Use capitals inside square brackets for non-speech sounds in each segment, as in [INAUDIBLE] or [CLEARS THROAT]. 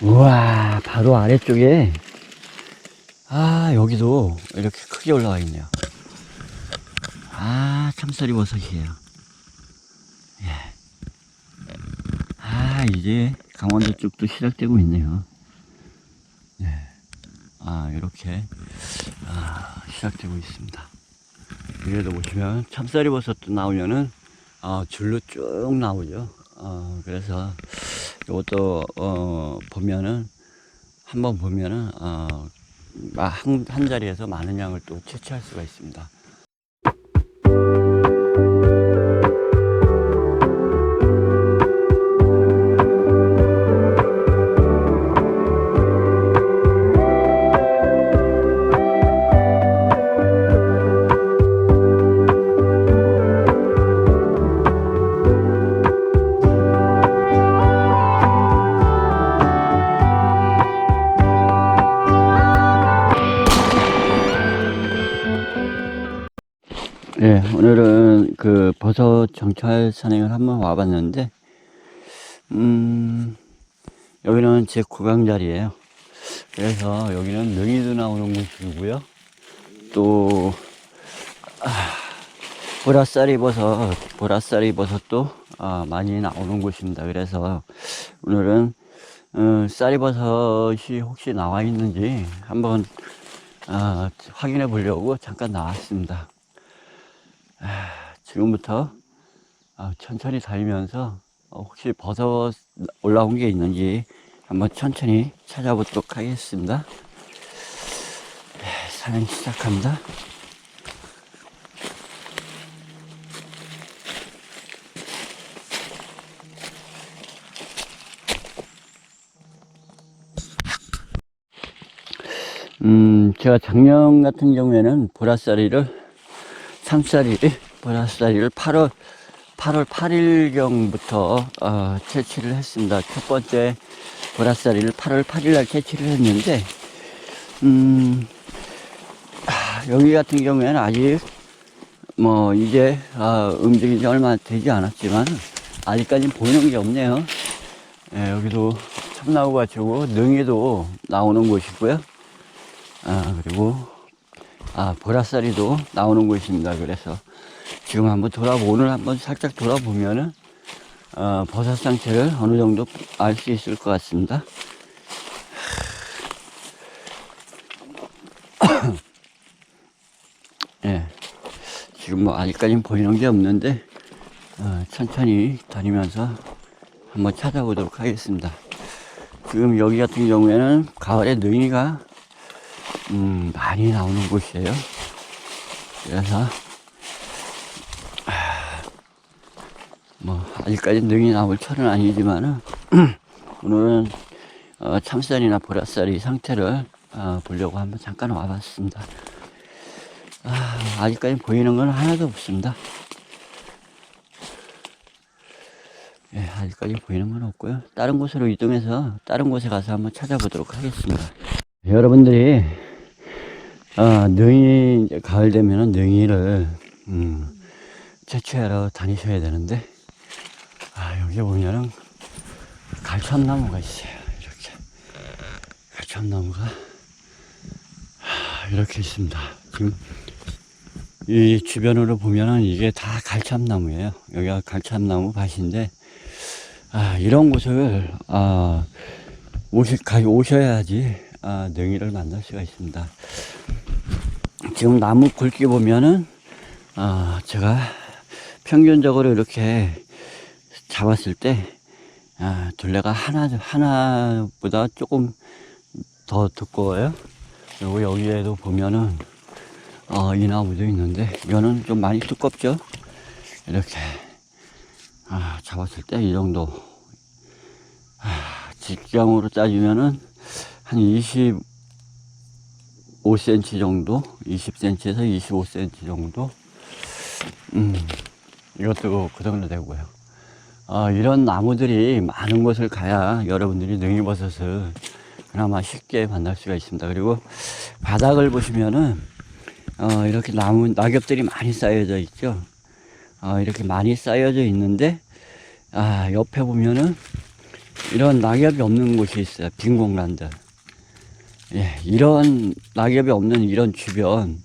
우와, 바로 아래쪽에, 아, 여기도 이렇게 크게 올라와 있네요. 아, 참쌀이 버섯이에요. 예. 아, 이제 강원도 쪽도 시작되고 있네요. 네. 아, 이렇게, 아, 시작되고 있습니다. 위에도 보시면 참쌀이 버섯도 나오면은, 아, 줄로 쭉 나오죠. 어, 그래서 이것도, 어, 보면은, 한번 보면은, 어, 아, 한, 한 자리에서 많은 양을 또 채취할 수가 있습니다. 그 버섯 정찰 산행을 한번 와봤는데, 음, 여기는 제 구강 자리예요. 그래서 여기는 능이도 나오는 곳이고요. 또, 아, 보라쌀이 버섯, 보라쌀이 버섯도 아, 많이 나오는 곳입니다. 그래서 오늘은 어, 쌀이 버섯이 혹시 나와 있는지 한번 아, 확인해 보려고 잠깐 나왔습니다. 아, 지금부터 아, 천천히 다니면서 어, 혹시 버섯 올라온 게 있는지 한번 천천히 찾아보도록 하겠습니다. 네, 산행 시작합니다. 음, 제가 작년 같은 경우에는 보라쌀이를 참쌀이를 보라쌀이를 8월 8월 8일경부터 어, 채취를 했습니다. 첫 번째 보라쌀이를 8월 8일날 채취를 했는데 음, 아, 여기 같은 경우에는 아직 뭐 이제 아, 움직인 지 얼마 되지 않았지만 아직까지 보이는 게 없네요. 예, 여기도 참나무가 지고 능이도 나오는 곳이고요. 아, 그리고 아, 보라쌀이도 나오는 곳입니다. 그래서 지금 한번 돌아보, 오늘 한번 살짝 돌아보면은, 어, 버섯 상태를 어느 정도 알 수 있을 것 같습니다. [COUGHS] 예. 지금 뭐 아직까지는 보이는 게 없는데, 어, 천천히 다니면서 한번 찾아보도록 하겠습니다. 지금 여기 같은 경우에는 가을에 능이가 음, 많이 나오는 곳이에요. 그래서, 아, 뭐, 아직까지 능이 나올 철은 아니지만은, [CLEARS THROAT] 오늘은, 어, 참쌀이나 보라쌀이 상태를, 어, 보려고 한번 잠깐 와봤습니다. 아, 아직까지 보이는 건 하나도 없습니다. 예, 아직까지 보이는 건 없고요. 다른 곳으로 이동해서 다른 곳에 가서 한번 찾아보도록 하겠습니다. 여러분들이 아, 능이, 가을 되면은 능이를, 음, 채취하러 다니셔야 되는데, 아, 여기 보면은 갈참나무가 있어요. 이렇게. 갈참나무가, 아, 이렇게 있습니다. 지금, 이 주변으로 보면은 이게 다 갈참나무예요. 여기가 갈참나무 밭인데, 아, 이런 곳을, 아, 오시, 가, 오셔야지, 아, 능이를 만날 수가 있습니다. 지금 나무 굵기 보면은, 어, 제가 평균적으로 이렇게 잡았을 때, 아, 둘레가 하나, 하나보다 조금 더 두꺼워요. 그리고 여기에도 보면은, 어, 이 나무도 있는데, 이거는 좀 많이 두껍죠? 이렇게, 아, 잡았을 때 이 정도. 아, 직경으로 따지면은, 한 20, 5cm 정도, 20cm에서 25cm 정도, 음, 이것도 그 정도 되고요. 어, 이런 나무들이 많은 곳을 가야 여러분들이 능이버섯을 그나마 쉽게 만날 수가 있습니다. 그리고 바닥을 보시면은, 어, 이렇게 나무, 낙엽들이 많이 쌓여져 있죠. 어, 이렇게 많이 쌓여져 있는데, 아, 옆에 보면은, 이런 낙엽이 없는 곳이 있어요. 빈 공간들. 예, 이런 낙엽이 없는 이런 주변,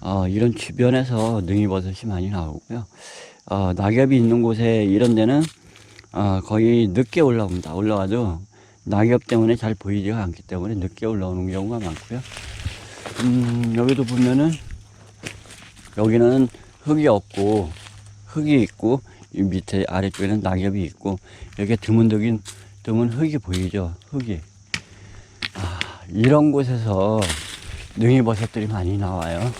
어, 이런 주변에서 능이버섯이 많이 나오고요. 어, 낙엽이 있는 곳에 이런 데는 어, 거의 늦게 올라옵니다. 올라와도 낙엽 때문에 잘 보이지가 않기 때문에 늦게 올라오는 경우가 많고요. 음, 여기도 보면은 여기는 흙이 없고 흙이 있고 이 밑에 아래쪽에는 낙엽이 있고 여기 드문드긴 드문 흙이 보이죠 흙이 아, 이런 곳에서 능이버섯들이 많이 나와요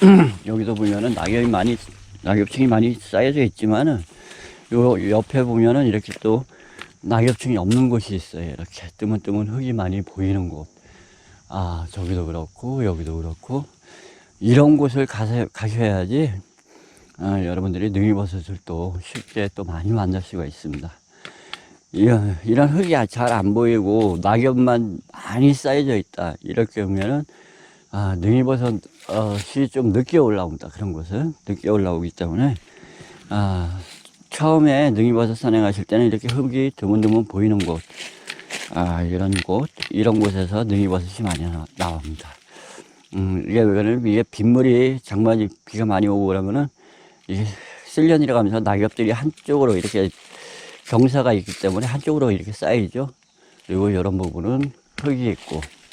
[CLEARS THROAT] 여기도 보면은 낙엽이 많이 낙엽층이 많이 쌓여져 있지만은 요 옆에 보면은 이렇게 또 낙엽층이 없는 곳이 있어요 이렇게 뜨문뜨문 흙이 많이 보이는 곳 아, 저기도 그렇고, 여기도 그렇고, 이런 곳을 가서, 가셔야지, 아, 여러분들이 능이버섯을 또 쉽게 또 많이 만날 수가 있습니다. 이런, 이런 흙이 잘 안 보이고, 낙엽만 많이 쌓여져 있다. 이렇게 보면은, 아, 능이버섯이 좀 늦게 올라온다. 그런 곳은. 늦게 올라오기 때문에, 아, 처음에 능이버섯 산행하실 때는 이렇게 흙이 드문드문 보이는 곳, 아, 이런 곳, 이런 곳에서 능이버섯이 많이 나, 나옵니다. 음, 이게 왜냐면 이게 빗물이 장마니 비가 많이 오고 그러면은 이게 쓸려 내려가면서 낙엽들이 한쪽으로 이렇게 경사가 있기 때문에 한쪽으로 이렇게 쌓이죠. 그리고 이런 부분은 흙이 있고, 아,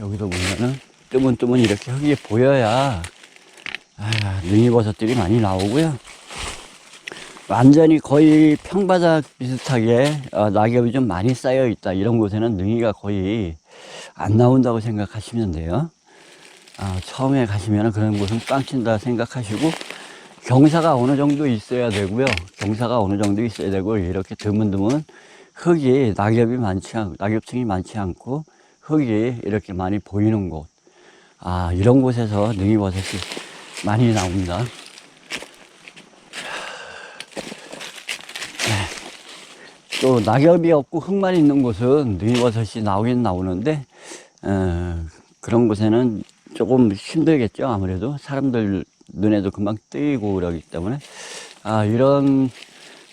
여기도 보면은 뜨문뜨문 이렇게 흙이 보여야 아, 능이버섯들이 많이 나오고요. 완전히 거의 평바닥 비슷하게 어, 낙엽이 좀 많이 쌓여 있다. 이런 곳에는 능이가 거의 안 나온다고 생각하시면 돼요. 아, 처음에 가시면 그런 곳은 빵친다 생각하시고 경사가 어느 정도 있어야 되고요. 경사가 어느 정도 있어야 되고 이렇게 드문드문 흙이 낙엽이 많지 않고 낙엽층이 많지 않고 흙이 이렇게 많이 보이는 곳. 아, 이런 곳에서 능이버섯이 많이 나옵니다. 또 낙엽이 없고 흙만 있는 곳은 능이버섯이 나오긴 나오는데 어, 그런 곳에는 조금 힘들겠죠. 아무래도 사람들 눈에도 금방 뜨이고 그러기 때문에. 아, 이런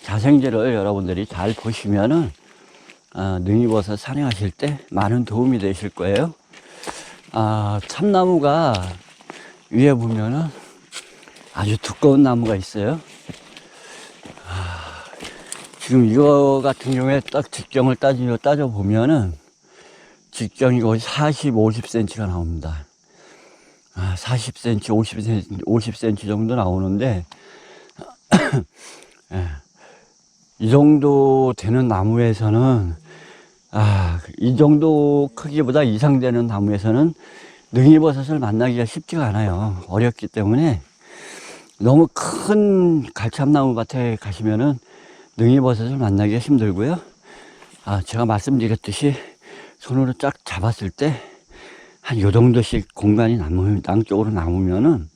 자생제를 여러분들이 잘 보시면은 아, 능이버섯 산행하실 때 많은 도움이 되실 거예요. 아, 참나무가 위에 보면은 아주 두꺼운 나무가 있어요. 지금 이거 같은 경우에 딱 직경을 따지려 따져보면은 직경이 거의 40, 50cm가 나옵니다. 아, 40cm, 50cm, 50cm 정도 나오는데, [CLEARS THROAT] 예, 이 정도 되는 나무에서는, 아, 이 정도 크기보다 이상 되는 나무에서는 능이버섯을 만나기가 쉽지가 않아요. 어렵기 때문에 너무 큰 갈참나무 밭에 가시면은 능이버섯을 만나기가 힘들고요. 아, 제가 말씀드렸듯이 손으로 쫙 잡았을 때 한 요 정도씩 공간이 남으면, 양쪽으로 남으면은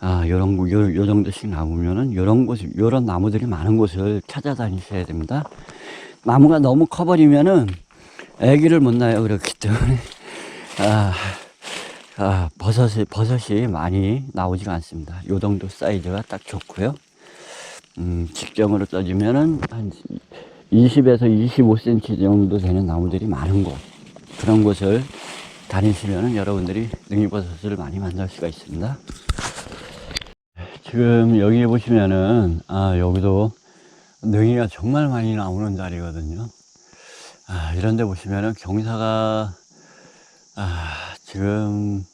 아, 요런, 요, 요 정도씩 남으면은 요런 곳, 요런 나무들이 많은 곳을 찾아다니셔야 됩니다. 나무가 너무 커버리면은 애기를 못 낳아요. 그렇기 때문에, 아, 아, 버섯이, 버섯이 많이 나오지가 않습니다. 요 정도 사이즈가 딱 좋고요. 음, 직경으로 따지면은 한 20에서 25cm 정도 되는 나무들이 많은 곳 그런 곳을 다니시면은 여러분들이 능이버섯을 많이 만날 수가 있습니다. 지금 여기 보시면은 아 여기도 능이가 정말 많이 나오는 자리거든요. 아 이런데 보시면은 경사가 아 지금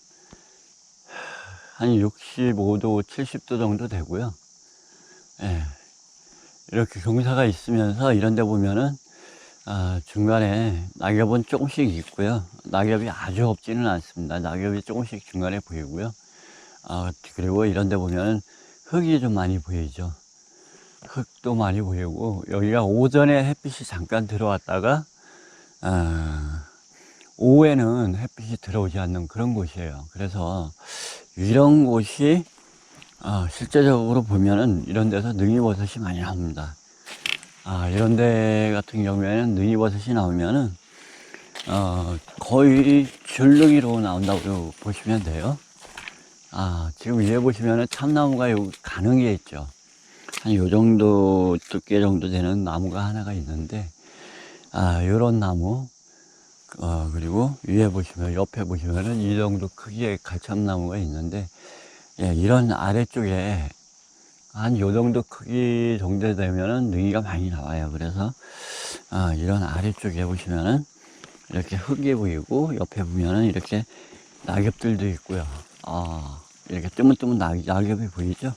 한 65도 70도 정도 되고요. 예. 이렇게 경사가 있으면서 이런 데 보면은 아, 중간에 낙엽은 조금씩 있고요. 낙엽이 아주 없지는 않습니다. 낙엽이 조금씩 중간에 보이고요. 아, 그리고 이런 데 보면은 흙이 좀 많이 보이죠. 흙도 많이 보이고 여기가 오전에 햇빛이 잠깐 들어왔다가 아, 오후에는 햇빛이 들어오지 않는 그런 곳이에요. 그래서 이런 곳이 아, 실제적으로 보면은 이런 데서 능이버섯이 많이 나옵니다. 아, 이런 데 같은 경우에는 능이버섯이 나오면은, 어, 거의 줄능이로 나온다고 보시면 돼요. 아, 지금 위에 보시면은 참나무가 여기 가는 게 있죠. 한 요 정도 두께 정도 되는 나무가 하나가 있는데, 아, 요런 나무, 어, 그리고 위에 보시면, 옆에 보시면은 이 정도 크기의 가참나무가 있는데, 예, 이런 아래쪽에 한 요 정도 크기 정도 되면은 능이가 많이 나와요. 그래서, 아, 이런 아래쪽에 보시면은 이렇게 흙이 보이고, 옆에 보면은 이렇게 낙엽들도 있고요. 아, 이렇게 뜨문뜨문 낙, 낙엽이 보이죠?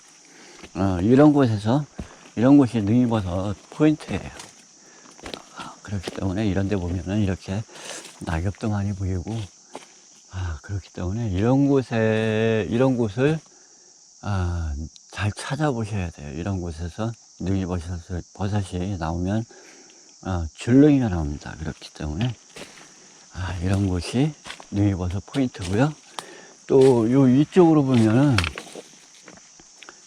어, 이런 곳에서, 이런 곳이 능이버섯 포인트예요. 아, 그렇기 때문에 이런 데 보면은 이렇게 낙엽도 많이 보이고, 아, 그렇기 때문에 이런 곳에, 이런 곳을, 아, 잘 찾아보셔야 돼요. 이런 곳에서 능이버섯을, 버섯이 나오면, 아, 줄능이가 나옵니다. 그렇기 때문에, 아, 이런 곳이 능이버섯 포인트고요. 또, 요 위쪽으로 보면은,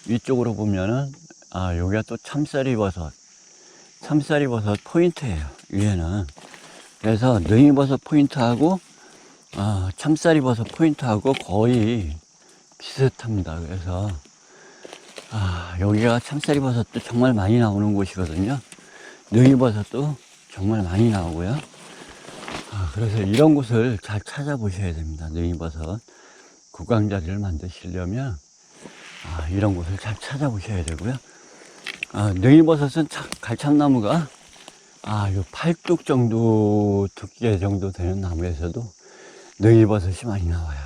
위쪽으로 보면은, 아, 여기가 또 참쌀이 버섯. 참쌀이 버섯 포인트예요. 위에는. 그래서 능이버섯 포인트하고, 아, 참쌀이 버섯 포인트하고 거의 비슷합니다. 그래서, 아, 여기가 참쌀이 버섯도 정말 많이 나오는 곳이거든요. 능이버섯도 정말 많이 나오고요. 아, 그래서 이런 곳을 잘 찾아보셔야 됩니다. 능이버섯. 구강 자리를 만드시려면, 아, 이런 곳을 잘 찾아보셔야 되고요. 아, 능이버섯은 참, 갈참나무가, 아, 요 팔뚝 정도, 두께 정도 되는 나무에서도 능이버섯이 많이 나와요.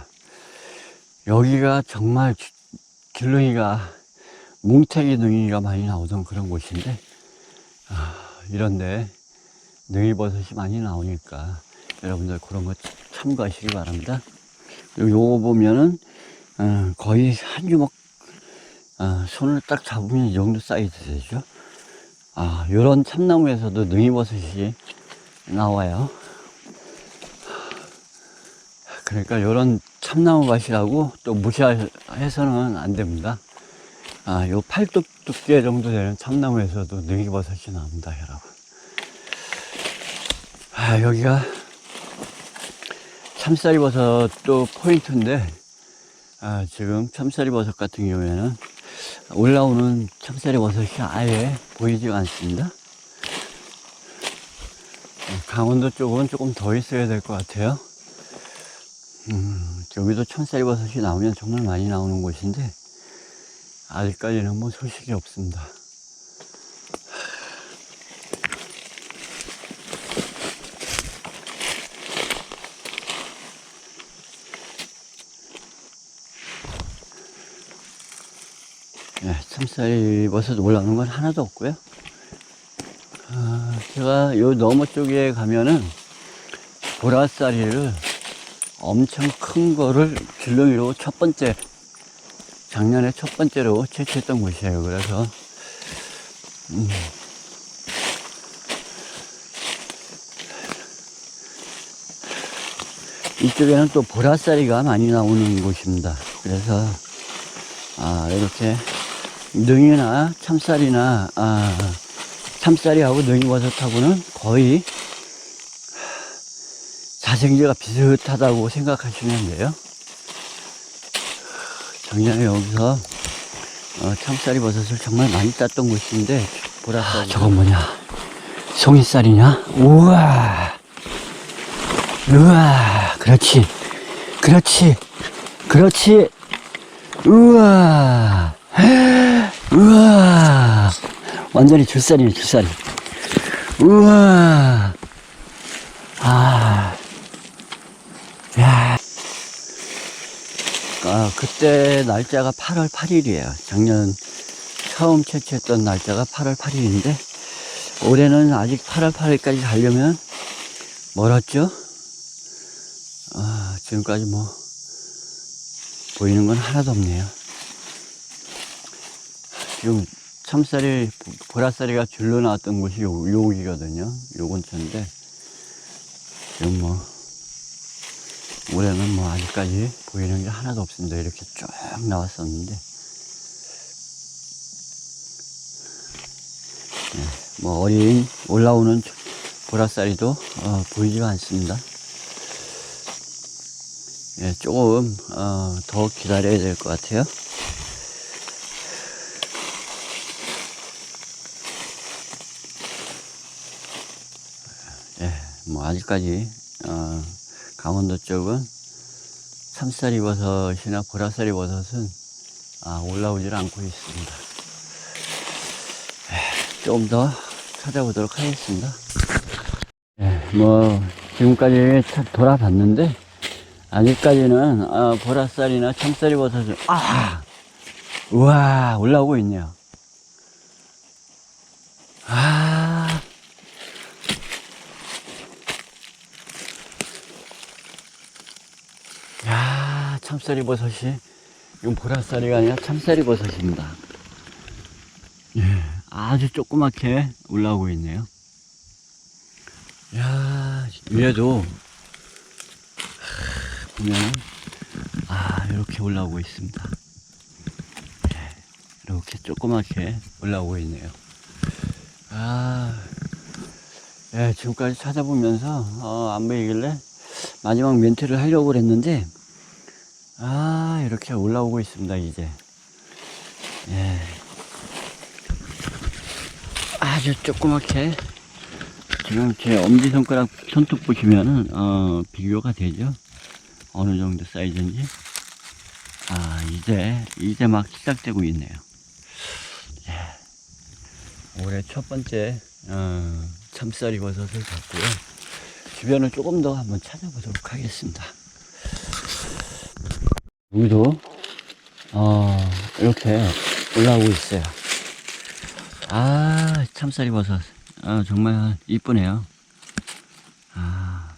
여기가 정말 주- 길렁이가, 뭉태기 능이가 많이 나오던 그런 곳인데, 아, 이런데 능이버섯이 많이 나오니까 여러분들 그런 거 참고하시기 바랍니다. 요거 보면은, 어, 거의 한 주먹, 어, 손을 딱 잡으면 이 정도 사이즈 되죠. 아, 요런 참나무에서도 능이버섯이 나와요. 그러니까 요런 참나무 밭이라고 또 무시해서는 안 됩니다. 아, 요 팔뚝 두께 정도 되는 참나무에서도 능이버섯이 나옵니다, 여러분. 아, 여기가 참쌀이 버섯도 포인트인데, 아, 지금 참쌀이 버섯 같은 경우에는 올라오는 참쌀이 버섯이 아예 보이지가 않습니다. 어, 강원도 쪽은 조금 더 있어야 될 것 같아요. 음, 여기도 참쌀이 버섯이 나오면 정말 많이 나오는 곳인데, 아직까지는 뭐 소식이 없습니다. 예, 참쌀이 버섯 올라오는 건 하나도 없고요. 아, 제가 요 너머 쪽에 가면은 보라쌀이를 엄청 큰 거를 줄렁이로 첫 번째 작년에 첫 번째로 채취했던 곳이에요. 그래서 음. 이쪽에는 또 보라쌀이가 많이 나오는 곳입니다. 그래서 아, 이렇게 능이나 참쌀이나 아, 참쌀이하고 능이버섯하고는 거의 자생제가 비슷하다고 생각하시면 돼요. 작년에 여기서 어, 참쌀이 버섯을 정말 많이 땄던 곳인데 보라쌀 아, 저건 뭐냐? 송이쌀이냐? 우와! 우와! 그렇지. 그렇지. 그렇지. 우와 [GASPS] 우와 완전히 줄살이네 줄살이 우와 아 야. 아, 그때 날짜가 8월 8일이에요. 작년 처음 채취했던 날짜가 8월 8일인데, 올해는 아직 8월 8일까지 가려면 멀었죠? 아, 지금까지 뭐, 보이는 건 하나도 없네요. 지금 참쌀이, 보라쌀이가 줄로 나왔던 곳이 요, 여기거든요. 요 근처인데, 지금 뭐, 올해는 뭐 아직까지 보이는 게 하나도 없습니다. 이렇게 쭉 나왔었는데. 네, 뭐 어린 올라오는 보라쌀이도 어, 보이지가 않습니다. 예, 조금 어, 더 기다려야 될 것 같아요. 뭐 아직까지 어, 강원도 쪽은 참쌀이 버섯이나 보라쌀이 버섯은 아, 올라오질 않고 있습니다. 에, 조금 더 찾아보도록 하겠습니다. 예, 뭐 지금까지 차- 돌아봤는데 아직까지는 어, 보라쌀이나 참쌀이 버섯은 아 우와 올라오고 있네요. 아 야, 참쌀이 버섯이, 이건 보라쌀이가 아니라 참쌀이 버섯입니다. 예, 아주 조그맣게 올라오고 있네요. 야, 위에도, 하, 보면은, 아, 이렇게 올라오고 있습니다. 예, 이렇게 조그맣게 올라오고 있네요. 아, 예, 지금까지 찾아보면서, 어, 안 보이길래, 마지막 멘트를 하려고 그랬는데, 아, 이렇게 올라오고 있습니다, 이제. 예. 아주 조그맣게, 지금 제 엄지손가락 손톱 보시면은, 어, 비교가 되죠? 어느 정도 사이즈인지. 아, 이제, 이제 막 시작되고 있네요. 예. 올해 첫 번째, 어, 참쌀 이 버섯을 봤고요. 주변을 조금 더 한번 찾아보도록 하겠습니다. 여기도 어, 이렇게 올라오고 있어요. 아, 참쌀이 버섯. 아, 정말 이쁘네요. 아,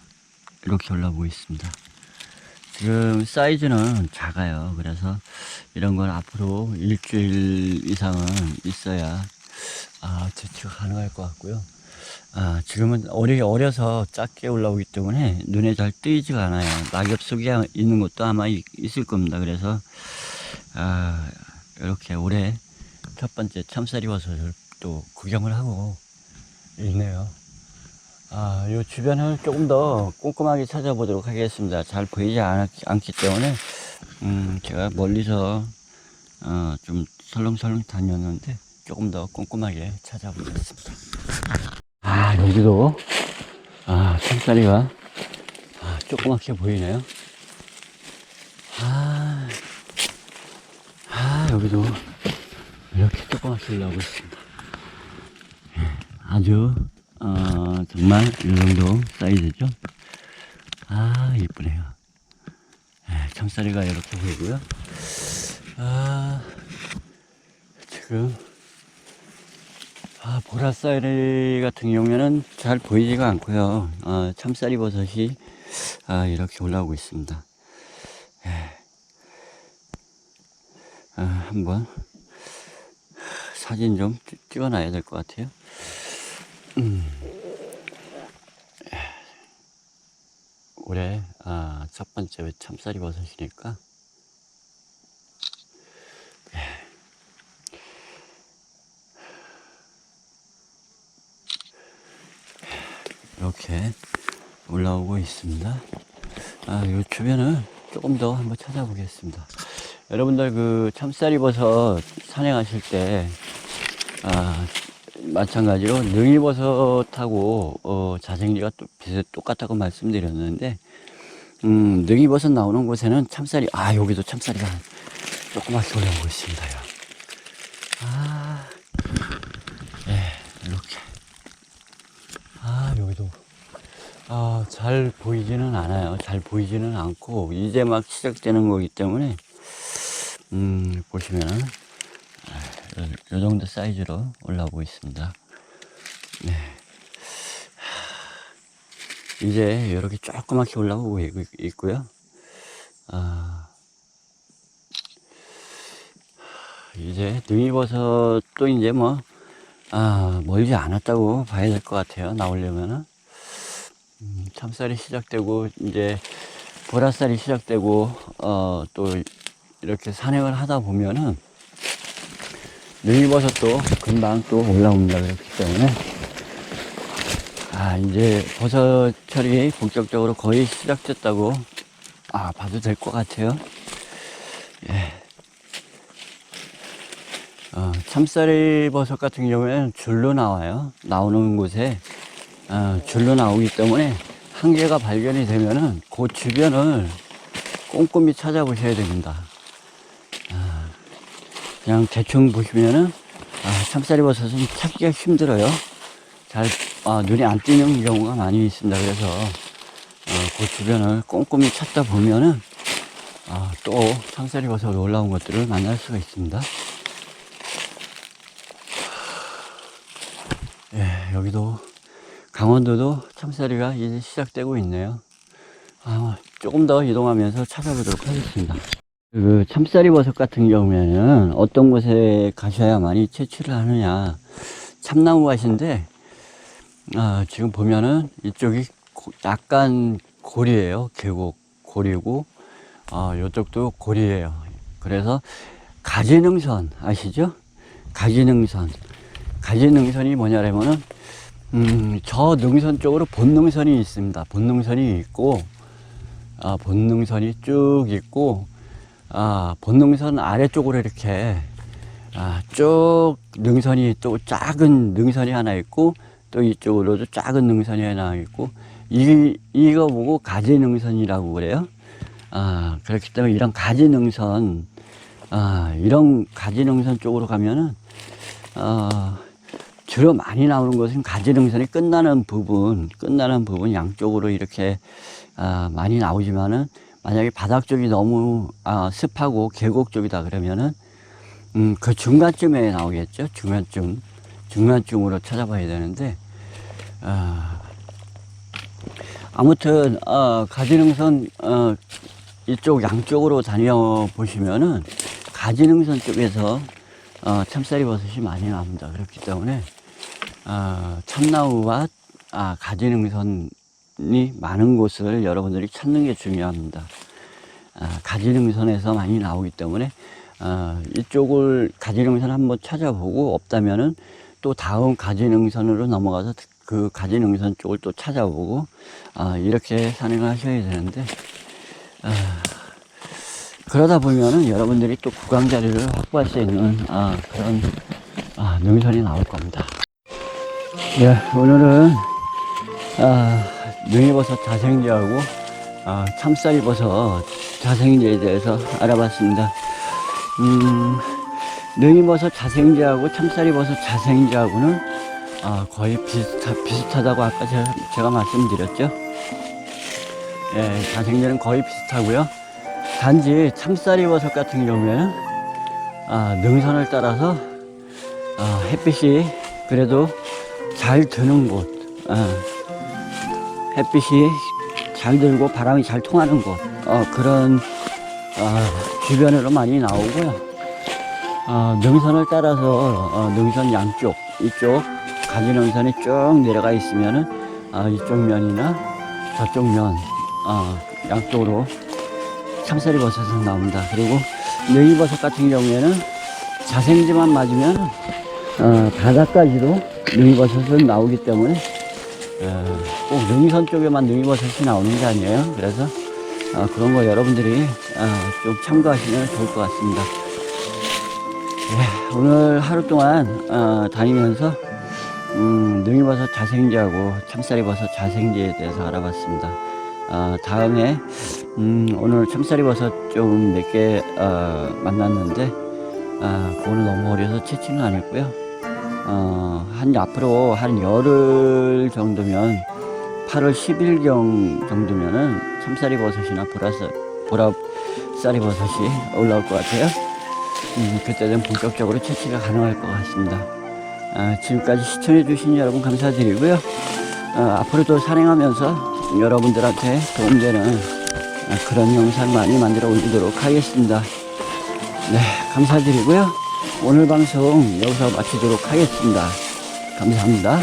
이렇게 올라오고 있습니다. 지금 사이즈는 작아요. 그래서 이런 건 앞으로 일주일 이상은 있어야 아, 채취가 가능할 것 같고요. 아, 지금은 어리, 어려서 작게 올라오기 때문에 눈에 잘 띄지가 않아요. 낙엽 속에 있는 것도 아마 이- 있을 겁니다. 그래서, 아, 이렇게 올해 첫 번째 버섯을 또 구경을 하고 있네요. 아, 요 주변을 조금 더 꼼꼼하게 찾아보도록 하겠습니다. 잘 보이지 않, 않기 때문에, 음, 제가 멀리서, 어, 좀 설렁설렁 다녔는데, 조금 더 꼼꼼하게 찾아보겠습니다. 아, 여기도, 아, 참쌀이가, 아, 조그맣게 보이네요. 아, 아, 여기도 이렇게 조그맣게 올라오고 있습니다. 예, 아주, 어, 정말 이 정도 사이즈죠. 아, 이쁘네요. 예, 참쌀이가 이렇게 보이고요. 아, 지금, 아, 보라쌀이 같은 경우에는 잘 보이지가 않고요. 아, 참쌀이 버섯이 아, 이렇게 올라오고 있습니다. 예. 아, 한번 사진 좀 찍- 찍어놔야 될 것 같아요. 음. 예. 올해 아, 첫 번째 참쌀이 버섯이니까 이렇게 올라오고 있습니다. 아, 이 주변을 조금 더 한번 찾아보겠습니다. 여러분들 그 참쌀이 버섯 산행하실 때, 아, 마찬가지로 능이버섯하고, 어, 자생리가 또 비슷, 똑같다고 말씀드렸는데, 음, 능이버섯 나오는 곳에는 참쌀이, 아, 여기도 참쌀이가 조그맣게 올라오고 있습니다 요. 아, 예, 이렇게. 아, 여기도. 아, 잘 보이지는 않아요. 잘 보이지는 않고, 이제 막 시작되는 거기 때문에, 음, 보시면은, 아, 요, 요 정도 사이즈로 올라오고 있습니다. 네. 하, 이제 이렇게 조그맣게 올라오고 있- 있고요. 아, 이제 능이버섯도 이제 뭐, 아, 멀지 않았다고 봐야 될 것 같아요. 나오려면은. 음, 참쌀이 시작되고, 이제, 보라쌀이 시작되고, 어, 또, 이렇게 산행을 하다 보면은, 능이버섯도 금방 또 올라옵니다. 그렇기 때문에, 아, 이제 버섯철이 본격적으로 거의 시작됐다고, 아, 봐도 될 것 같아요. 예. 어, 참쌀이 버섯 같은 경우에는 줄로 나와요. 나오는 곳에 어, 줄로 나오기 때문에 한 개가 발견이 되면은 그 주변을 꼼꼼히 찾아보셔야 됩니다. 아, 그냥 대충 보시면은 아, 참쌀이 버섯은 찾기가 힘들어요. 잘 아, 눈에 안 띄는 경우가 많이 있습니다. 그래서 어, 그 주변을 꼼꼼히 찾다 보면은 아, 또 참쌀이 버섯 올라온 것들을 만날 수가 있습니다. 예, 여기도 강원도도 참쌀이가 이제 시작되고 있네요. 아, 조금 더 이동하면서 찾아보도록 하겠습니다. 그 참쌀이 버섯 같은 경우에는 어떤 곳에 가셔야 많이 채취를 하느냐. 참나무 밭인데, 아, 지금 보면은 이쪽이 고- 약간 고리예요. 계곡 고리고, 아, 이쪽도 고리예요. 그래서 가지능선 아시죠? 가지능선. 가지능선이 뭐냐면은 음, 저 능선 쪽으로 본능선이 있습니다. 본능선이 있고, 아, 본능선이 쭉 있고, 아, 본능선 아래쪽으로 이렇게, 아, 쭉 능선이 또 작은 능선이 하나 있고, 또 이쪽으로도 작은 능선이 하나 있고, 이, 이거 보고 가지 능선이라고 그래요. 아, 그렇기 때문에 이런 가지 능선, 아, 이런 가지 능선 쪽으로 가면은, 아, 주로 많이 나오는 것은 가지능선이 끝나는 부분, 끝나는 부분 양쪽으로 이렇게 아, 많이 나오지만은 만약에 바닥 쪽이 너무 아, 습하고 계곡 쪽이다 그러면은 음, 그 중간쯤에 나오겠죠. 중간쯤, 중간쯤으로 찾아봐야 되는데 아, 아무튼 어, 가지능선 어, 이쪽 양쪽으로 다녀 보시면은 가지능선 쪽에서 어, 참쌀이 버섯이 많이 나옵니다. 그렇기 때문에 어, 참나무와 아, 가지능선이 많은 곳을 여러분들이 찾는 게 중요합니다. 아, 가지능선에서 많이 나오기 때문에 어, 이쪽을 가지능선 한번 찾아보고 없다면은 또 다음 가지능선으로 넘어가서 그 가지능선 쪽을 또 찾아보고 아, 이렇게 산행을 하셔야 되는데 아, 그러다 보면은 여러분들이 또 구강 자리를 확보할 수 있는 아, 그런 아, 능선이 나올 겁니다. 예, 오늘은 아, 능이버섯 자생제하고 아, 참쌀이버섯 자생제에 대해서 알아봤습니다. 음, 능이버섯 자생제하고 참쌀이버섯 자생제하고는 아, 거의 비슷하, 비슷하다고 아까 제가, 제가 말씀드렸죠. 예, 자생제는 거의 비슷하고요. 단지 참쌀이버섯 같은 경우에는 아, 능선을 따라서 아, 햇빛이 그래도 잘 드는 곳, 아, 햇빛이 잘 들고 바람이 잘 통하는 곳, 어, 그런 아, 주변으로 많이 나오고요. 아, 능선을 따라서 어, 능선 양쪽 이쪽 가지 능선이 쭉 내려가 있으면은 아, 이쪽 면이나 저쪽 면 아, 양쪽으로 참새리 버섯은 나옵니다. 그리고 능이 버섯 같은 경우에는 자생지만 맞으면 어, 바닥까지도 능이버섯은 나오기 때문에 어, 꼭 능선 쪽에만 능이버섯이 나오는 게 아니에요. 그래서 어, 그런 거 여러분들이 어, 좀 참고하시면 좋을 것 같습니다. 예, 오늘 하루 동안 어, 다니면서 음, 능이버섯 자생제하고 참쌀이버섯 자생제에 대해서 알아봤습니다. 어, 다음에 음, 오늘 참쌀이버섯 좀 몇개 어, 만났는데 아, 그거는 너무 어려서 채취는 안 했고요. 어, 한 앞으로 한 열흘 정도면 8월 10일경 정도면은 참쌀이 버섯이나 보라쌀, 보라쌀이 버섯이 올라올 것 같아요. 음, 그때는 본격적으로 채취가 가능할 것 같습니다. 아, 지금까지 시청해주신 여러분 감사드리고요. 어, 앞으로도 산행하면서 여러분들한테 도움되는 아, 그런 영상 많이 만들어 올리도록 하겠습니다. 네, 감사드리고요. 오늘 방송 여기서 마치도록 하겠습니다. 감사합니다.